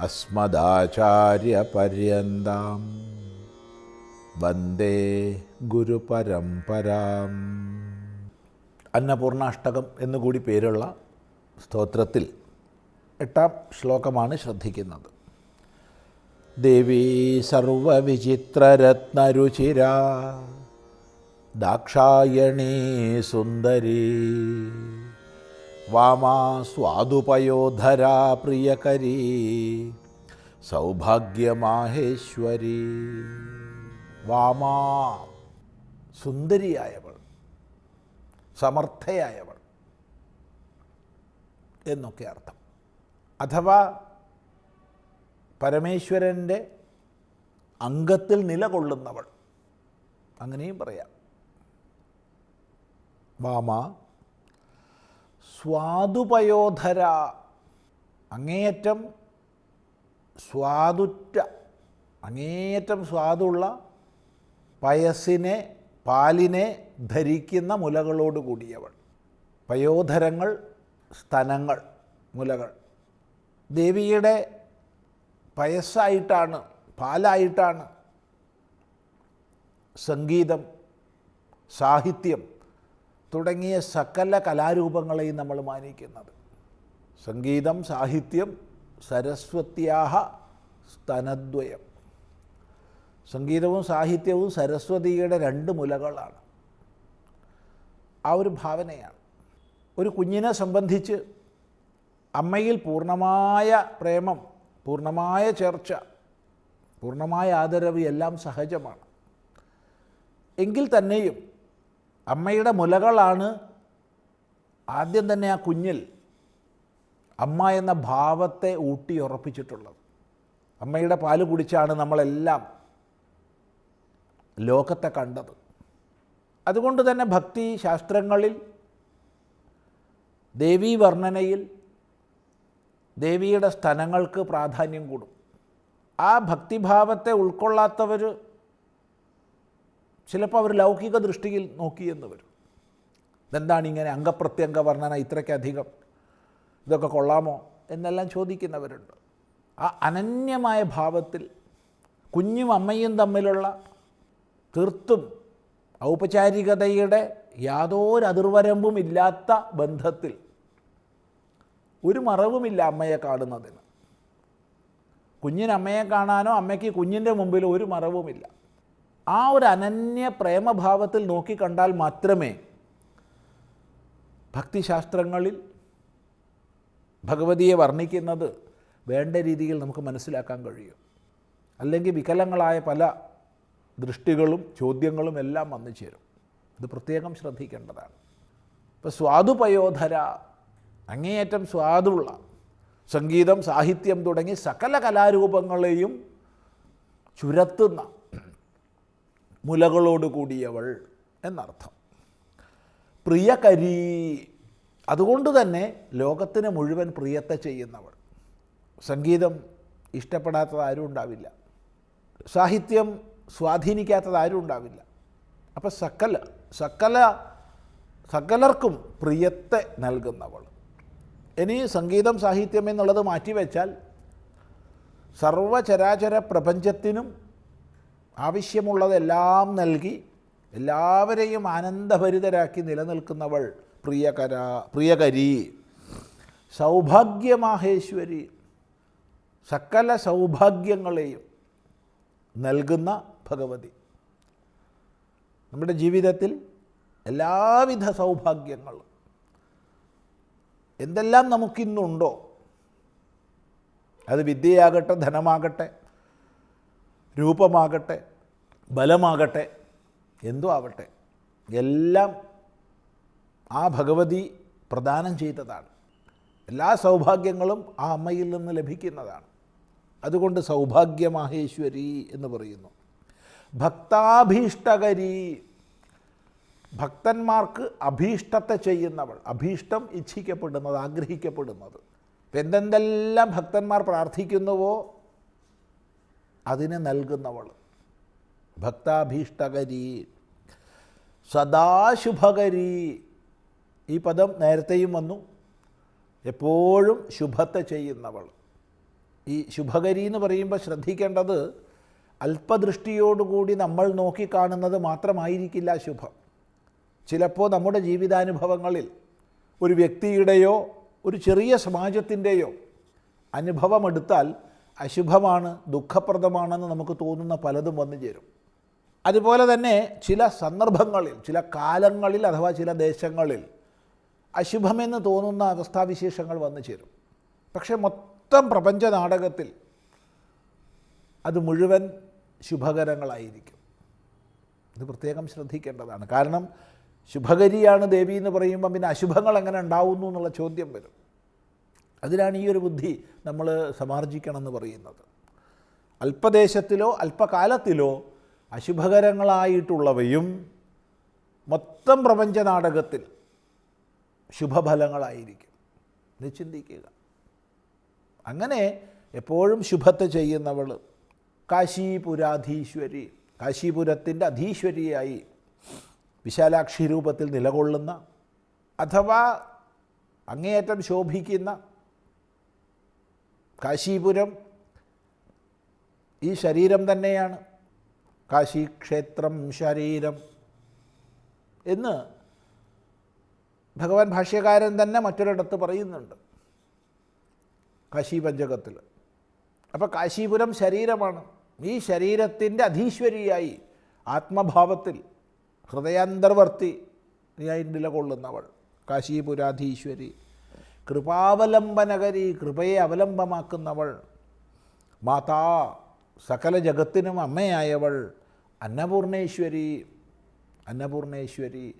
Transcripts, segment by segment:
അസ്മദാചാര്യപര്യന്താം. വന്ദേ ഗുരുപരംപരാം അന്നപൂർണാഷ്ടകം എന്നുകൂടി പേരുള്ള സ്തോത്രത്തിൽ എട്ടാം ശ്ലോകമാണ് ശ്രദ്ധിക്കുന്നത്. ദേവീ സർവവിചിത്രരത്നരുചിര ദാക്ഷായണീ സുന്ദരീ. വാമാ സ്വാദുപയോധരാ പ്രിയകരീ. സൗഭാഗ്യമാഹേശ്വരി. വാമാ സുന്ദരിയായവൾ സമർത്ഥയായവൾ എന്നൊക്കെ അർത്ഥം. അഥവാ പരമേശ്വരന്റെ അംഗത്തിൽ നിലകൊള്ളുന്നവൾ അങ്ങനെയും പറയാം. വാമ സ്വാദുപയോധര. അങ്ങേയറ്റം സ്വാദുറ്റ അങ്ങേയറ്റം സ്വാദുള്ള പയസിനെ പാലിനെ ധരിക്കുന്ന മുലകളോട് കൂടിയവൾ. പയോധരങ്ങൾ സ്തനങ്ങൾ മുലകൾ. ദേവിയുടെ പയസ്സായിട്ടാണ് പാലായിട്ടാണ് സംഗീതം സാഹിത്യം തുടങ്ങിയ സകല കലാരൂപങ്ങളെയും നമ്മൾ മാനിക്കുന്നത്. സംഗീതം സാഹിത്യം സരസ്വത്യാഹ സ്തനദ്വയം. സംഗീതവും സാഹിത്യവും സരസ്വതിയുടെ രണ്ട് മുലകളാണ്. ആ ഒരു ഭാവനയാണ്. ഒരു കുഞ്ഞിനെ സംബന്ധിച്ച് അമ്മയിൽ പൂർണമായ പ്രേമം പൂർണമായ ചേർച്ച പൂർണമായ ആദരവ് എല്ലാം സഹജമാണ്. എങ്കിൽ തന്നെയും അമ്മയുടെ മുലകളാണ് ആദ്യം തന്നെ ആ കുഞ്ഞിൽ അമ്മ എന്ന ഭാവത്തെ ഊട്ടിയുറപ്പിച്ചിട്ടുള്ളത്. അമ്മയുടെ പാൽ കുടിച്ചാണ് നമ്മളെല്ലാം ലോകത്തെ കണ്ടത്. അതുകൊണ്ട് തന്നെ ഭക്തി ശാസ്ത്രങ്ങളിൽ ദേവീ വർണനയിൽ ദേവിയുടെ സ്ഥലങ്ങൾക്ക് പ്രാധാന്യം കൂടും. ആ ഭക്തിഭാവത്തെ ഉൾക്കൊള്ളാത്തവർ ചിലപ്പോൾ അവർ ലൗകിക ദൃഷ്ടിയിൽ നോക്കിയെന്ന് വരും. എന്താണ് ഇങ്ങനെ അംഗപ്രത്യംഗ വർണന ഇത്രയ്ക്കധികം ഇതൊക്കെ കൊള്ളാമോ? എന്നെല്ലാം ചോദിക്കുന്നവരുണ്ട്. ആ അനന്യമായ ഭാവത്തിൽ കുഞ്ഞും അമ്മയും തമ്മിലുള്ള തീർത്തും ഔപചാരികതയുടെ യാതൊരു അതിർവരമ്പും ഇല്ലാത്ത ബന്ധത്തിൽ ഒരു മറവുമില്ല അമ്മയെ കാണുന്നതിന്. കുഞ്ഞിനമ്മയെ കാണാനോ അമ്മയ്ക്ക് കുഞ്ഞിന്റെ മുമ്പിൽ ഒരു മറവുമില്ല. ആ ഒരു അനന്യ പ്രേമഭാവത്തിൽ നോക്കിക്കണ്ടാൽ മാത്രമേ ഭക്തിശാസ്ത്രങ്ങളിൽ ഭഗവതിയെ വർണിക്കുന്നത് വേണ്ട രീതിയിൽ നമുക്ക് മനസ്സിലാക്കാൻ കഴിയും. അല്ലെങ്കിൽ വികലങ്ങളായ പല ദൃഷ്ടികളും ചോദ്യങ്ങളും എല്ലാം വന്നു ചേരും. ഇത് പ്രത്യേകം ശ്രദ്ധിക്കേണ്ടതാണ്. ഇപ്പോൾ സ്വാദുപയോധര അങ്ങേയറ്റം സ്വാദുള്ള സംഗീതം സാഹിത്യം തുടങ്ങി സകല കലാരൂപങ്ങളെയും ചുരത്തുന്ന മുലകളോട് കൂടിയവൾ എന്നർത്ഥം. പ്രിയകരി അതുകൊണ്ട് തന്നെ ലോകത്തിന് മുഴുവൻ പ്രിയത്തെ ചെയ്യുന്നവൾ. സംഗീതം ഇഷ്ടപ്പെടാത്തത് ആരും ഉണ്ടാവില്ല. സാഹിത്യം സ്വാധീനിക്കാത്തത് ആരും ഉണ്ടാവില്ല. അപ്പം സകല സകല സകലർക്കും പ്രിയത്തെ നൽകുന്നവൾ. ഇനി സംഗീതം സാഹിത്യം എന്നുള്ളത് മാറ്റിവെച്ചാൽ സർവചരാചര പ്രപഞ്ചത്തിനും ആവശ്യമുള്ളതെല്ലാം നൽകി എല്ലാവരെയും ആനന്ദഭരിതരാക്കി നിലനിൽക്കുന്നവൾ പ്രിയകര പ്രിയകരി. സൗഭാഗ്യമാഹേശ്വരി. സകല സൗഭാഗ്യങ്ങളെയും നൽകുന്ന ഭഗവതി. നമ്മുടെ ജീവിതത്തിൽ എല്ലാവിധ സൗഭാഗ്യങ്ങളും എന്തെല്ലാം നമുക്കിന്നുണ്ടോ? അത് വിദ്യയാകട്ടെ ധനമാകട്ടെ രൂപമാകട്ടെ ബലമാകട്ടെ എന്തോ ആവട്ടെ എല്ലാം ആ ഭഗവതി പ്രദാനം ചെയ്തതാണ്. എല്ലാ സൗഭാഗ്യങ്ങളും ആ അമ്മയിൽ നിന്ന് ലഭിക്കുന്നതാണ്. അതുകൊണ്ട് സൗഭാഗ്യമാഹേശ്വരി എന്ന് പറയുന്നു. ഭക്താഭീഷ്ടകരി. ഭക്തന്മാർക്ക് അഭീഷ്ടത്തെ ചെയ്യുന്നവൾ അഭീഷ്ടം ഇച്ഛിക്കപ്പെടുന്നത് ആഗ്രഹിക്കപ്പെടുന്നത്. എന്തെന്തെല്ലാം ഭക്തന്മാർ പ്രാർത്ഥിക്കുന്നുവോ അതിനെ നൽകുന്നവൾ. ഭക്താഭീഷ്ടകരി സദാശുഭകരി. ഈ പദം നേരത്തെയും വന്നു. എപ്പോഴും ശുഭത്തെ ചെയ്യുന്നവൾ. ഈ ശുഭകരി എന്ന് പറയുമ്പോൾ ശ്രദ്ധിക്കേണ്ടത് അല്പദൃഷ്ടിയോടുകൂടി നമ്മൾ നോക്കിക്കാണുന്നത് മാത്രമായിരിക്കില്ല ശുഭം. ചിലപ്പോൾ നമ്മുടെ ജീവിതാനുഭവങ്ങളിൽ ഒരു വ്യക്തിയുടെയോ ഒരു ചെറിയ സമാജത്തിന്റെയോ അനുഭവമെടുത്താൽ അശുഭമാണ് ദുഃഖപ്രദമാണെന്ന് നമുക്ക് തോന്നുന്ന പലതും വന്നു ചേരും. അതുപോലെ തന്നെ ചില സന്ദർഭങ്ങളിൽ ചില കാലങ്ങളിൽ അഥവാ ചില ദേശങ്ങളിൽ അശുഭമെന്ന് തോന്നുന്ന അവസ്ഥാവിശേഷങ്ങൾ വന്നു ചേരും. പക്ഷേ മൊത്തം പ്രപഞ്ച നാടകത്തിൽ അത് മുഴുവൻ ശുഭകരങ്ങളായിരിക്കും. ഇത് പ്രത്യേകം ശ്രദ്ധിക്കേണ്ടതാണ്. കാരണം ശുഭകരിയാണ് ദേവി എന്ന് പറയുമ്പം പിന്നെ അശുഭങ്ങൾ എങ്ങനെ ഉണ്ടാവുന്നു എന്നുള്ള ചോദ്യം വരും. അതിനാണ് ഈ ഒരു ബുദ്ധി നമ്മൾ സമാർജിക്കണം എന്ന് പറയുന്നത്. അല്പദേശത്തിലോ അല്പകാലത്തിലോ അശുഭകരങ്ങളായിട്ടുള്ളവയും മൊത്തം പ്രപഞ്ച നാടകത്തിൽ ശുഭഫലങ്ങളായിരിക്കും. ഇത് ചിന്തിക്കുക. അങ്ങനെ എപ്പോഴും ശുഭത്തെ ചെയ്യുന്നവൾ കാശീപുരാധീശ്വരി കാശീപുരത്തിന്റെ അധീശ്വരിയായി വിശാലാക്ഷി രൂപത്തിൽ നിലകൊള്ളുന്ന അഥവാ അങ്ങേയറ്റം ശോഭിക്കുന്ന കാശീപുരം ഈ ശരീരം തന്നെയാണ്. കാശീക്ഷേത്രം ശരീരം എന്ന് ഭഗവാൻ ഭാഷ്യകാരൻ തന്നെ മറ്റൊരിടത്ത് പറയുന്നുണ്ട് കാശി പഞ്ചകത്തിൽ അപ്പോൾ കാശീപുരം ശരീരമാണ്. ഈ ശരീരത്തിന്റെ അധീശ്വരിയായി ആത്മഭാവത്തിൽ ഹൃദയാന്തർവർത്തി നിലകൊള്ളുന്നവൾ കാശീപുരാധീശ്വരി. കൃപാവലംബനകരി കൃപയെ അവലംബമാക്കുന്നവൾ. മാതാ സകല ജഗത്തിനും അമ്മയായവൾ. അന്നപൂർണേശ്വരി അന്നപൂർണേശ്വരി.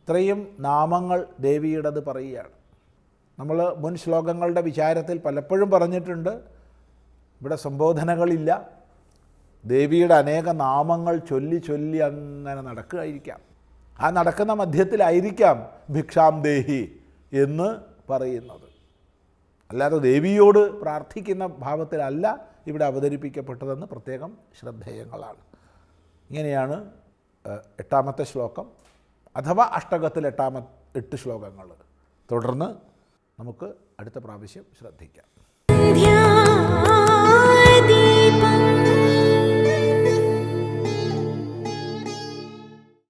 ഇത്രയും നാമങ്ങൾ ദേവിയുടേത് പറയുകയാണ്. നമ്മൾ മുൻ ശ്ലോകങ്ങളുടെ വിചാരത്തിൽ പലപ്പോഴും പറഞ്ഞിട്ടുണ്ട്. ഇവിടെ സംബോധനകളില്ല. ദേവിയുടെ അനേക നാമങ്ങൾ ചൊല്ലി ചൊല്ലി അങ്ങനെ നടക്കുകയായിരിക്കാം. ആ നടക്കുന്ന മധ്യത്തിലായിരിക്കാം ഭിക്ഷാം ദേഹി എന്ന് പറയുന്നത്. അല്ലാതെ ദേവിയോട് പ്രാർത്ഥിക്കുന്ന ഭാവത്തിലല്ല ഇവിടെ അവതരിപ്പിക്കപ്പെട്ടതെന്ന് പ്രത്യേകം ശ്രദ്ധേയങ്ങളാണ്. ഇങ്ങനെയാണ് എട്ടാമത്തെ ശ്ലോകം അഥവാ അഷ്ടകത്തിൽ എട്ടാമ എട്ട് ശ്ലോകങ്ങൾ. തുടർന്ന് നമുക്ക് അടുത്ത പ്രാവശ്യം ശ്രദ്ധിക്കാം.